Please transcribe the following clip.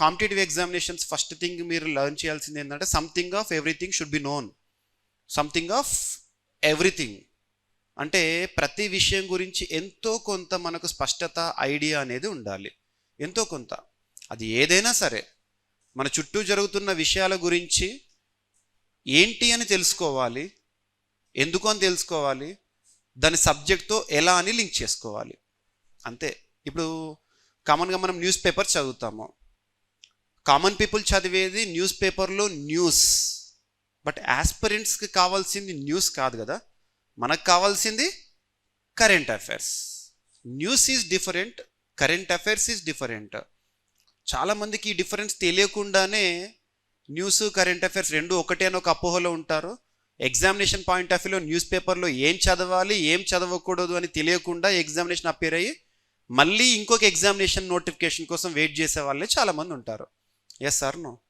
Competitive examinations first thing మీరు learn చేయాల్సింది ఏంటంటే something of everything should be known something of everything అంటే ప్రతి విషయం గురించి ఎంతో కొంత మనకు స్పష్టత ఐడియా అనేది ఉండాలి. ఎంతో కొంత. అది ఏదైనా సరే. మన చుట్టూ జరుగుతున్న విషయాల గురించి ఏంటి అని తెలుసుకోవాలి. ఎందుకు అని తెలుసుకోవాలి. దాని సబ్జెక్ట్తో ఎలా అని లింక్ చేసుకోవాలి. అంతే. ఇప్పుడు కామన్గా మనం న్యూస్ పేపర్ చదువుతాము. కామన్ పీపుల్ చదివేది న్యూస్ పేపర్లో న్యూస్ బట్ ఆస్పిరెంట్స్కి కావాల్సింది న్యూస్ కాదు కదా. మనకు కావాల్సింది current affairs news is different current affairs is different చాలామందికి ఈ డిఫరెన్స్ తెలియకుండానే న్యూస్ కరెంట్ అఫైర్స్ రెండు ఒకటే అని ఒక అపోహలో ఉంటారు. ఎగ్జామినేషన్ పాయింట్ ఆఫ్ వ్యూలో న్యూస్ పేపర్లో ఏం చదవాలి ఏం చదవకూడదు అని తెలియకుండా ఎగ్జామినేషన్ అపేర్ అయ్యి మళ్ళీ ఇంకొక ఎగ్జామినేషన్ నోటిఫికేషన్ కోసం వెయిట్ చేసే వాళ్ళే చాలామంది ఉంటారు. Yes or no?